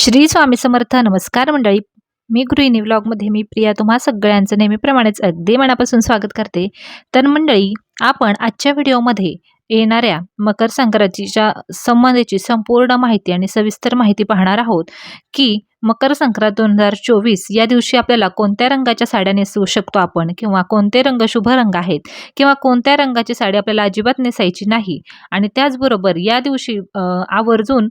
श्री स्वामी समर्थ नमस्कार मंडळी. मी गृहिणी व्लॉगमध्ये मी प्रिया तुम्हा सगळ्यांचं नेहमीप्रमाणेच अगदी मनापासून स्वागत करते. तर मंडळी आपण आजच्या व्हिडिओमध्ये येणाऱ्या मकर संक्रांतीच्या संबंधीची संपूर्ण माहिती आणि सविस्तर माहिती पाहणार आहोत की मकर संक्रांत दोन हजार चोवीस या दिवशी आपल्याला कोणत्या रंगाच्या साड्या नेसवू शकतो आपण? किंवा कोणते रंग शुभ रंग आहेत? किंवा कोणत्या रंगाची साडी आपल्याला अजिबात नेसायची नाही? आणि त्याचबरोबर या दिवशी आवर्जून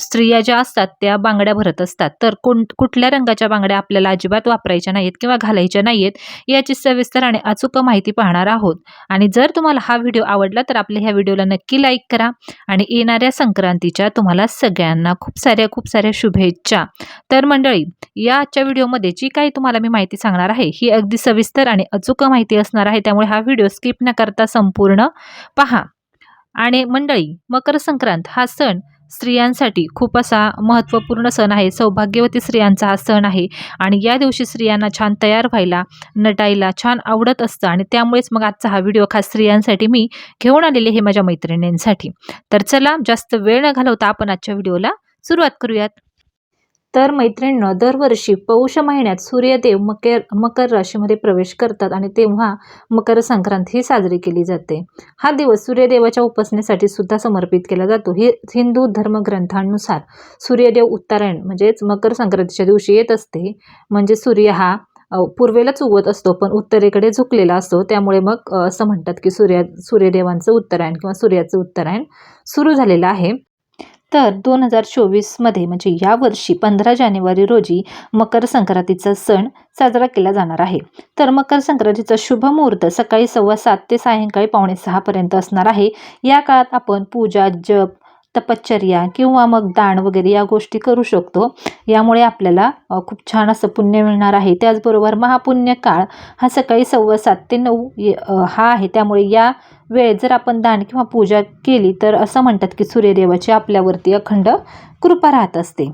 स्त्रिया ज्या असतात त्या बांगड्या भरत असतात. तर कोण कुठल्या रंगाच्या बांगड्या आपल्याला अजिबात वापरायच्या नाहीत किंवा घालायच्या नाहीत याची सविस्तर आणि अचूक माहिती पाहणार आहोत. आणि जर तुम्हाला हा व्हिडिओ आवडला तर आपल्या ह्या व्हिडिओला नक्की लाईक करा आणि येणाऱ्या संक्रांतीच्या तुम्हाला सगळ्यांना खूप साऱ्या खूप साऱ्या शुभेच्छा. तर मंडळी या आजच्या व्हिडिओमध्ये जी काही तुम्हाला मी माहिती सांगणार आहे ही अगदी सविस्तर आणि अचूक माहिती असणार आहे. त्यामुळे हा व्हिडिओ स्किप न करता संपूर्ण पहा. आणि मंडळी मकर संक्रांत हा सण स्त्रियांसाठी खूप असा महत्त्वपूर्ण सण आहे. सौभाग्यवती स्त्रियांचा हा सण आहे. आणि या दिवशी स्त्रियांना छान तयार व्हायला नटायला छान आवडत असतं. आणि त्यामुळेच मग आजचा हा व्हिडिओ खास स्त्रियांसाठी मी घेऊन आलेले हे माझ्या मैत्रिणींसाठी. तर चला जास्त वेळ न घालवता आपण आजच्या व्हिडिओला सुरुवात करूयात. तर मैत्रिणीनं दरवर्षी पौष महिन्यात सूर्यदेव मकर मकर राशीमध्ये प्रवेश करतात आणि तेव्हा मकर संक्रांत ही साजरी केली जाते. हा दिवस सूर्यदेवाच्या उपासनेसाठी सुद्धा समर्पित केला जातो. हे हिंदू धर्मग्रंथांनुसार सूर्यदेव उत्तरायण म्हणजेच मकर संक्रांतीच्या दिवशी येत असते. म्हणजे सूर्य हा पूर्वेलाच उगवत असतो पण उत्तरेकडे झुकलेला असतो. त्यामुळे मग असं म्हणतात की सूर्या सूर्यदेवांचं उत्तरायण किंवा सूर्याचं उत्तरायण सुरू झालेलं आहे. तर दोन हजार चोवीसमध्ये म्हणजे यावर्षी पंधरा जानेवारी रोजी मकर संक्रांतीचा सण साजरा केला जाणार आहे. तर मकर संक्रांतीचा शुभ मुहूर्त सकाळी सव्वा सात ते सायंकाळी पावणे सहापर्यंत असणार आहे. या काळात आपण पूजा जप तपश्चर्या किंवा मग दान वगैरे या गोष्टी करू शकतो. यामुळे आपल्याला खूप छान असं पुण्य मिळणार आहे. त्याचबरोबर महापुण्य काळ हा सकाळी सव्वा सात ते नऊ हा आहे. त्यामुळे या वेळेत जर आपण दान किंवा पूजा केली तर असं म्हणतात की सूर्यदेवाची आपल्यावरती अखंड कृपा राहत असते.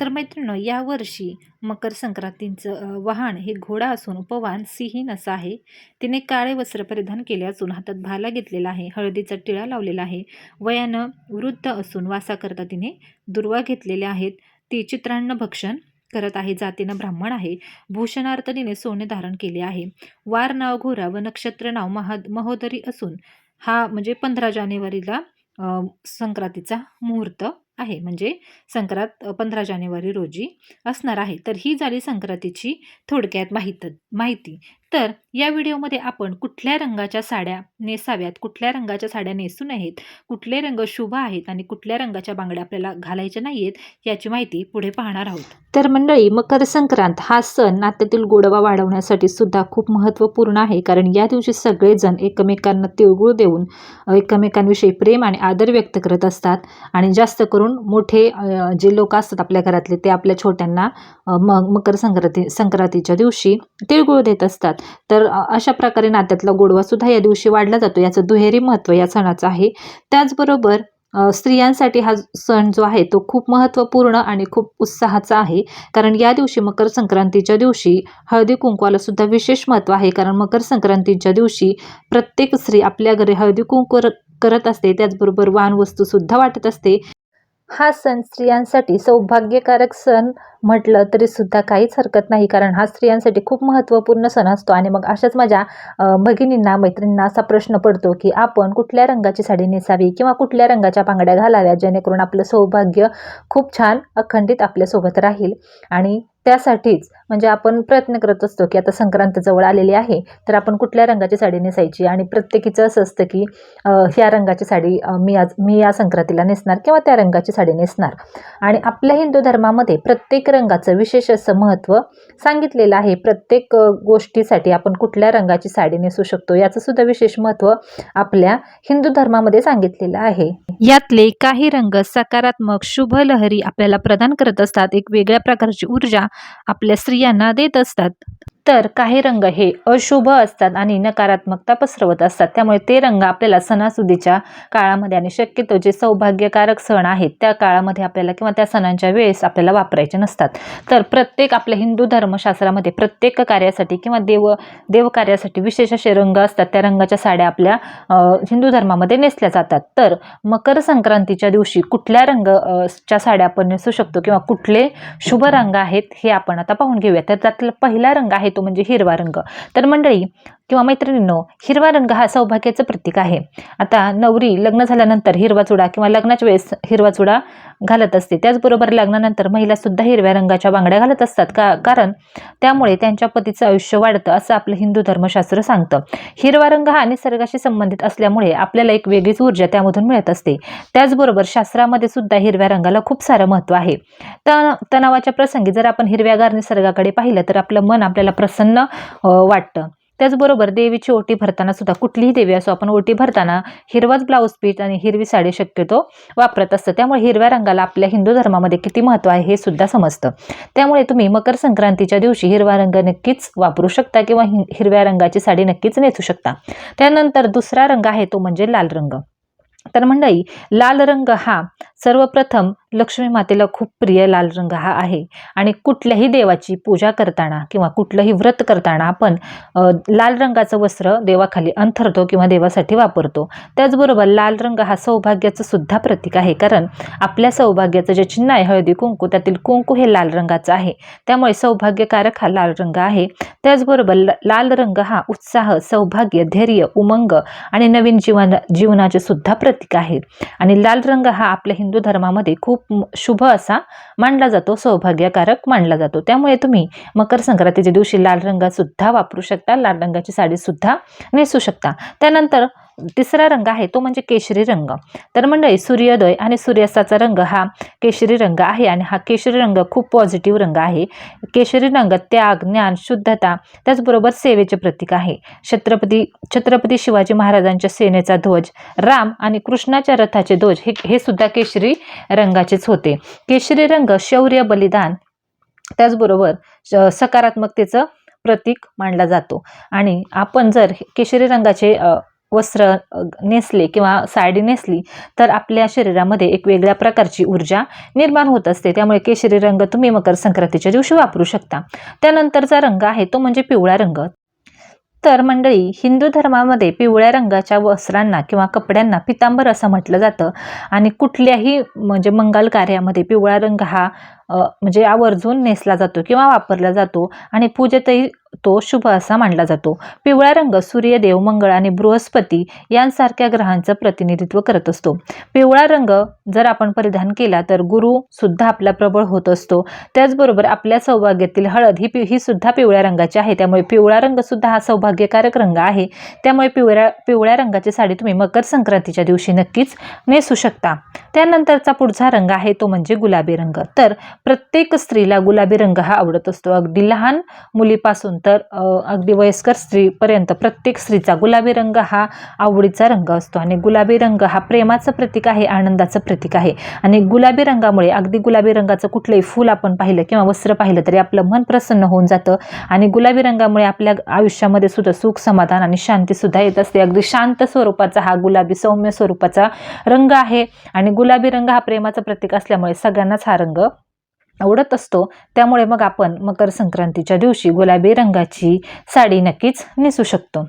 तर मैत्रिणी यावर्षी मकर संक्रांतीचं वाहन हे घोडा असून उपवान सिंहीन असं आहे. तिने काळे वस्त्र परिधान केले असून हातात भाला घेतलेला आहे हळदीचा टिळा लावलेला आहे. वयानं वृद्ध असून वासाकरता तिने दुर्वा घेतलेल्या आहेत. ती चित्रान्न भक्षण करत आहे. जातीनं ब्राह्मण आहे. भूषणार्थनीने सोने धारण केले आहे. वार नाव घोरा व नक्षत्र नाव महा महोदरी असून हा म्हणजे पंधरा जानेवारीला संक्रांतीचा मुहूर्त आहे. म्हणजे संक्रांत पंधरा जानेवारी रोजी असणार आहे. तर ही झाली संक्रांतीची थोडक्यात माहीत माहिती. तर या व्हिडिओमध्ये आपण कुठल्या रंगाच्या साड्या नेसाव्यात कुठल्या रंगाच्या साड्या नेसू नयेत कुठले रंग शुभ आहेत आणि कुठल्या रंगाच्या बांगड्या आपल्याला घालायच्या नाहीयेत याची माहिती पुढे पाहणार आहोत. तर मंडळी मकर संक्रांत हा सण नात्यातील गोडवा वाढवण्यासाठी सुद्धा खूप महत्त्वपूर्ण आहे कारण या दिवशी सगळेजण एकमेकांना तिळगुळ देऊन एकमेकांविषयी प्रेम आणि आदर व्यक्त करत असतात. आणि जास्त करून मोठे जे लोक असतात आपल्या घरातले ते आपल्या छोट्यांना मग मकर संक्रांती संक्रांतीच्या दिवशी तिळगुळ देत असतात. तर अशा प्रकारे नात्यातला गोडवा सुद्धा या दिवशी वाढला जातो. याचं दुहेरी महत्त्व या सणाचं आहे. त्याचबरोबर स्त्रियांसाठी हा सण जो आहे तो खूप महत्त्वपूर्ण आणि खूप उत्साहाचा आहे. कारण या दिवशी मकर संक्रांतीच्या दिवशी हळदी कुंकवाला सुद्धा विशेष महत्त्व आहे. कारण मकर संक्रांतीच्या दिवशी प्रत्येक स्त्री आपल्या घरी हळदी कुंकू करत असते. त्याचबरोबर वाण वाटत असते. हा सण स्त्रियांसाठी सौभाग्यकारक सण म्हटलं तरी सुद्धा काहीच हरकत नाही. कारण हा स्त्रियांसाठी खूप महत्त्वपूर्ण सण असतो. आणि मग अशाच माझ्या भगिनींना मैत्रिणींना असा प्रश्न पडतो की आपण कुठल्या रंगाची साडी नेसावी किंवा कुठल्या रंगाच्या बांगड्या घालाव्या जेणेकरून आपलं सौभाग्य खूप छान अखंडित आपल्यासोबत राहील. आणि त्यासाठीच म्हणजे आपण प्रयत्न करत असतो की आता संक्रांत जवळ आलेली आहे तर आपण कुठल्या रंगाची साडी नेसायची? आणि प्रत्येकीचं असं असतं की ह्या रंगाची साडी मी आज मी या संक्रांतीला नेसणार किंवा त्या रंगाची साडी नेसणार? आणि आपल्या हिंदू धर्मामध्ये प्रत्येक रंगाचं विशेष असं महत्त्व सांगितलेलं आहे. प्रत्येक गोष्टीसाठी आपण कुठल्या रंगाची साडी नेसू शकतो? याचं सुद्धा विशेष महत्त्व आपल्या हिंदू धर्मामध्ये सांगितलेलं आहे. यातले काही रंग सकारात्मक शुभ लहरी आपल्याला प्रदान करत असतात. एक वेगळ्या प्रकारची ऊर्जा आपल्या स्त्रियांना देत असतात. तर काही रंग हे अशुभ असतात आणि नकारात्मकता पसरवत असतात. त्यामुळे ते रंग आपल्याला सणासुदीच्या काळामध्ये आणि शक्यतो जे सौभाग्यकारक सण आहेत त्या काळामध्ये आपल्याला किंवा त्या सणांच्या वेळेस आपल्याला वापरायचे नसतात. तर प्रत्येक आपल्या हिंदू धर्मशास्त्रामध्ये प्रत्येक कार्यासाठी किंवा देव देवकार्यासाठी विशेष असे रंग असतात. त्या रंगाच्या साड्या आपल्या हिंदू धर्मामध्ये नेसल्या जातात. तर मकर संक्रांतीच्या दिवशी कुठल्या रंग च्या साड्या आपण नेसू शकतो किंवा कुठले शुभ रंग आहेत हे आपण आता पाहून घेऊया. तर त्यातला पहिला रंग आहे येतो म्हणजे हिरवा रंग. तर मंडळी किंवा मैत्रिणींनो हिरवा रंग हा सौभाग्याचं प्रतीक आहे. आता नवरी लग्न झाल्यानंतर हिरवा चुडा किंवा लग्नाच्या वेळेस हिरवा चुडा घालत असते. त्याचबरोबर लग्नानंतर महिलासुद्धा हिरव्या रंगाच्या बांगड्या घालत असतात. का कारण त्यामुळे त्यांच्या पतीचं आयुष्य वाढतं असं आपलं हिंदू धर्मशास्त्र सांगतं. हिरवा रंग हा निसर्गाशी संबंधित असल्यामुळे आपल्याला एक वेगळीच ऊर्जा त्यामधून मिळत असते. त्याचबरोबर शास्त्रामध्ये सुद्धा हिरव्या रंगाला खूप सारं महत्त्व आहे. तण तणावाच्या प्रसंगी जर आपण हिरव्यागार निसर्गाकडे पाहिलं तर आपलं मन आपल्याला प्रसन्न वाटतं. त्याचबरोबर देवीची ओटी भरताना सुद्धा कुठलीही देवी असो आपण ओटी भरताना हिरवाच ब्लाऊज पीठ आणि हिरवी साडी शक्यतो वापरत असतं. त्यामुळे हिरव्या रंगाला आपल्या हिंदू धर्मामध्ये किती महत्त्व आहे हे सुद्धा समजतं. त्यामुळे तुम्ही मकर संक्रांतीच्या दिवशी हिरवा रंग नक्कीच वापरू शकता किंवा हिरव्या रंगाची साडी नक्कीच नेसू शकता. त्यानंतर दुसरा रंग आहे तो म्हणजे लाल रंग. तर मंडळी लाल रंग हा सर्वप्रथम लक्ष्मी मातेला खूप प्रिय लाल रंग हा आहे. आणि कुठल्याही देवाची पूजा करताना किंवा कुठलंही व्रत करताना आपण लाल रंगाचं वस्त्र देवाखाली अंथरतो किंवा देवासाठी वापरतो. त्याचबरोबर लाल रंग हा सौभाग्याचं सुद्धा प्रतीक आहे. कारण आपल्या सौभाग्याचं जे चिन्ह आहे हळदी कुंकू त्यातील कुंकू हे लाल रंगाचं आहे. त्यामुळे सौभाग्यकारक हा लाल रंग आहे. त्याचबरोबर ल- लाल रंग हा उत्साह सौभाग्य धैर्य उमंग आणि नवीन जीवन जीवनाचे सुद्धा प्रतीक आहे. आणि लाल रंग हा आपल्या हिंदू धर्मामध्ये खूप शुभ असा मानला जातो सौभाग्यकारक मानला जातो. त्यामुळे तुम्ही मकर संक्रांतीच्या दिवशी लाल रंगासुद्धा वापरू शकता लाल रंगाची साडीसुद्धा नेसू शकता. त्यानंतर तिसरा रंग आहे तो म्हणजे केशरी रंग. तर मंडळी सूर्योदय आणि सूर्यास्ताचा रंग हा केशरी रंग आहे आणि हा केशरी रंग खूप पॉझिटिव्ह रंग आहे. केशरी रंग त्याग ज्ञान शुद्धता त्याचबरोबर सेवेचे प्रतीक आहे. छत्रपती छत्रपती शिवाजी महाराजांच्या सेनेचा ध्वज राम आणि कृष्णाच्या रथाचे ध्वज हे हे सुद्धा केशरी रंगाचेच होते. केशरी रंग शौर्य बलिदान त्याचबरोबर श- सकारात्मकतेचं प्रतीक मानला जातो. आणि आपण जर हे केशरी रंगाचे वस्त्र नेसले किंवा साडी नेसली तर आपल्या शरीरामध्ये एक वेगळ्या प्रकारची ऊर्जा निर्माण होत असते. त्यामुळे केशरी रंग तुम्ही मकर संक्रांतीच्या दिवशी वापरू शकता. त्यानंतरचा रंग आहे तो म्हणजे पिवळा रंग. तर मंडळी हिंदू धर्मामध्ये पिवळ्या रंगाच्या वस्त्रांना किंवा कपड्यांना पितांबर असं म्हटलं जातं. आणि कुठल्याही म्हणजे मंगल कार्यामध्ये पिवळा रंग हा म्हणजे आवर्जून नेसला जातो किंवा वापरला जातो आणि पूजेतही तो शुभ असा मानला जातो. पिवळा रंग सूर्यदेव मंगळ आणि बृहस्पती यांसारख्या ग्रहांचं प्रतिनिधित्व करत असतो. पिवळा रंग जर आपण परिधान केला तर गुरु सुद्धा आपला प्रबळ होत असतो. त्याचबरोबर आपल्या सौभाग्यातील हळद ही पि ही सुद्धा पिवळ्या रंगाची आहे. त्यामुळे पिवळा रंग सुद्धा हा सौभाग्यकारक रंग आहे. त्यामुळे पिवळ्या पिवळ्या रंगाची साडी तुम्ही मकर संक्रांतीच्या दिवशी नक्कीच नेसू शकता. त्यानंतरचा पुढचा रंग आहे तो म्हणजे गुलाबी रंग. तर प्रत्येक स्त्रीला गुलाबी रंग हा आवडत असतो. अगदी लहान मुलीपासून तर अगदी वयस्कर स्त्रीपर्यंत प्रत्येक स्त्रीचा गुलाबी रंग हा आवडीचा रंग असतो. आणि गुलाबी रंग हा प्रेमाचं प्रतीक आहे आनंदाचं प्रतीक आहे. आणि गुलाबी रंगामुळे अगदी गुलाबी रंगाचं कुठलंही फूल आपण पाहिलं किंवा वस्त्र पाहिलं तरी आपलं मन प्रसन्न होऊन जातं. आणि गुलाबी रंगामुळे आपल्या आयुष्यामध्ये सुद्धा सुख समाधान आणि शांतीसुद्धा येत असते. अगदी शांत स्वरूपाचा हा गुलाबी सौम्य स्वरूपाचा रंग आहे. आणि गुलाबी गुलाबी रंग हा प्रेमाचं प्रतीक असल्यामुळे सगळ्यांनाच हा रंग आवडत असतो. त्यामुळे मग आपण मकर संक्रांतीच्या दिवशी गुलाबी रंगाची साडी नक्कीच नेसू शकतो.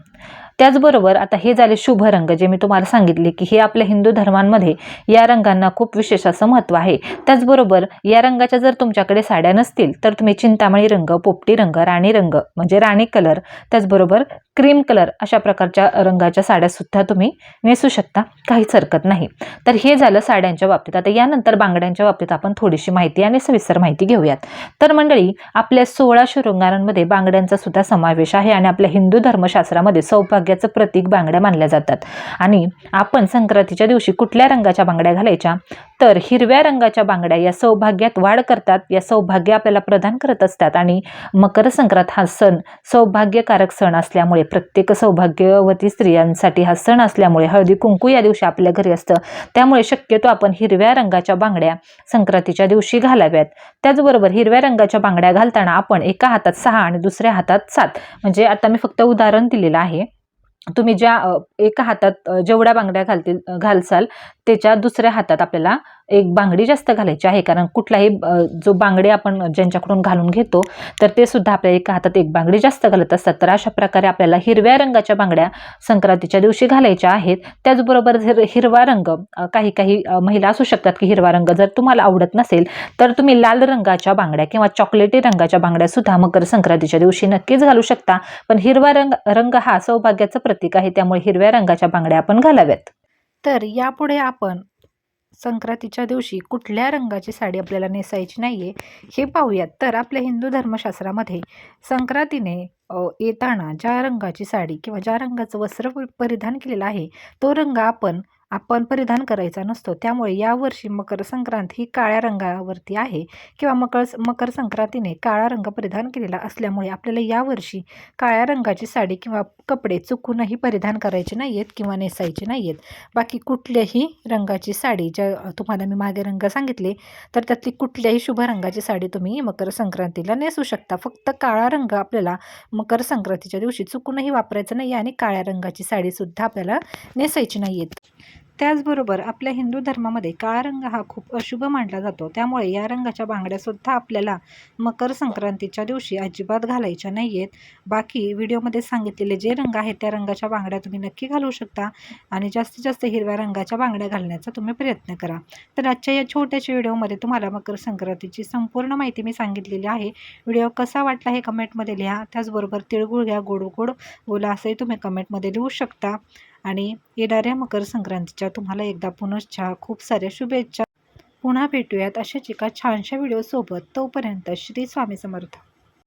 त्याचबरोबर आता हे झाले शुभ रंग जे मी तुम्हाला सांगितले की हे आपल्या हिंदू धर्मांमध्ये या रंगांना खूप विशेष असं महत्त्व आहे. त्याचबरोबर या रंगाच्या जर तुमच्याकडे साड्या नसतील तर तुम्ही चिंतामणी रंग पोपटी रंग राणी रंग म्हणजे राणी कलर त्याचबरोबर क्रीम कलर अशा प्रकारच्या रंगाच्या साड्यासुद्धा तुम्ही नेसू शकता. काहीच हरकत नाही. तर हे झालं साड्यांच्या बाबतीत. आता यानंतर बांगड्यांच्या बाबतीत आपण थोडीशी माहिती आणि सविस्तर माहिती घेऊयात. तर मंडळी आपल्या सोळा रंगारांमध्ये बांगड्यांचा सुद्धा समावेश आहे आणि आपल्या हिंदू धर्मशास्त्रामध्ये सौभाग्याचं प्रतीक बांगड्या मानल्या जातात. आणि आपण संक्रांतीच्या दिवशी कुठल्या रंगाच्या बांगड्या घालायच्या? तर हिरव्या रंगाच्या बांगड्या या सौभाग्यात वाढ करतात. या सौभाग्य आपल्याला प्रदान करत असतात. आणि मकर संक्रांत हा सण सौभाग्यकारक सण असल्यामुळे प्रत्येक सौभाग्यवती स्त्रियांसाठी हा सण असल्यामुळे हळदी कुंकू या दिवशी आपल्या घरी असतं. त्यामुळे शक्यतो आपण हिरव्या रंगाच्या बांगड्या संक्रांतीच्या दिवशी घालाव्यात. त्याचबरोबर हिरव्या रंगाच्या बांगड्या घालताना आपण एका हातात सहा आणि दुसऱ्या हातात सात. म्हणजे आता मी फक्त उदाहरण दिलेलं आहे. तुम्ही ज्या एका हातात जेवढ्या बांगड्या घालतील घालसाल त्याच्या दुसऱ्या हातात आपल्याला एक बांगडी जास्त घालायची आहे कारण कुठलाही जो बांगडी आपण ज्यांच्याकडून घालून घेतो तर ते सुद्धा आपल्या एका हातात एक बांगडी जास्त घालत असतात. तर अशा प्रकारे आपल्याला हिरव्या रंगाच्या बांगड्या संक्रांतीच्या दिवशी घालायच्या आहेत. त्याचबरोबर जर हिरवा रंग काही काही महिला असू शकतात की हिरवा रंग जर तुम्हाला आवडत नसेल तर तुम्ही लाल रंगाच्या बांगड्या किंवा चॉकलेटी रंगाच्या बांगड्या सुद्धा मकर संक्रांतीच्या दिवशी नक्कीच घालू शकता. पण हिरवा रंग रंग हा सौभाग्याचं प्रतीक आहे त्यामुळे हिरव्या रंगाच्या बांगड्या आपण घालाव्यात. तर यापुढे आपण संक्रांतीच्या दिवशी कुठल्या रंगाची साडी आपल्याला नेसायची नाही आहे हे पाहूयात. तर आपल्या हिंदू धर्मशास्त्रामध्ये संक्रांतीने येताना ज्या रंगाची साडी किंवा ज्या रंगाचं वस्त्र परिधान केलेलं आहे तो रंग आपण आपण परिधान करायचा नसतो. त्यामुळे यावर्षी मकर संक्रांत ही काळ्या रंगावरती आहे किंवा मकर मकर संक्रांतीने काळा रंग परिधान केलेला असल्यामुळे आपल्याला यावर्षी काळ्या रंगाची साडी किंवा कपडे चुकूनही परिधान करायचे नाही आहेत किंवा नेसायचे नाही आहेत बाकी कुठल्याही रंगाची साडी ज्या तुम्हाला मी मागे रंग सांगितले तर त्यातली कुठल्याही शुभ रंगाची साडी तुम्ही मकर संक्रांतीला नेसू शकता. फक्त काळा रंग आपल्याला मकर संक्रांतीच्या दिवशी चुकूनही वापरायचं नाही आणि काळ्या रंगाची साडीसुद्धा आपल्याला नेसायची नाही आहेत त्याचबरोबर आपल्या हिंदू धर्मामध्ये काळा रंग हा खूप अशुभ मानला जातो. त्यामुळे या रंगाच्या बांगड्यासुद्धा आपल्याला मकर संक्रांतीच्या दिवशी अजिबात घालायच्या नाही आहेत बाकी व्हिडिओमध्ये सांगितलेले जे रंग आहेत त्या रंगाच्या बांगड्या तुम्ही नक्की घालू शकता आणि जास्तीत जास्त हिरव्या रंगाच्या बांगड्या घालण्याचा तुम्ही प्रयत्न करा. तर आजच्या या छोट्याशा व्हिडिओमध्ये तुम्हाला मकर संक्रांतीची संपूर्ण माहिती मी सांगितलेली आहे. व्हिडिओ कसा वाटला हे कमेंटमध्ये लिहा. त्याचबरोबर तिळगुळ घ्या गोड गोड बोला असंही तुम्ही कमेंटमध्ये लिहू शकता. आणि येणाऱ्या मकर संक्रांतीच्या तुम्हाला एकदा पुनश्चा खूप साऱ्या शुभेच्छा. पुन्हा भेटूयात अशाच एका छानशा व्हिडिओसोबत तोपर्यंत श्री स्वामी समर्थ.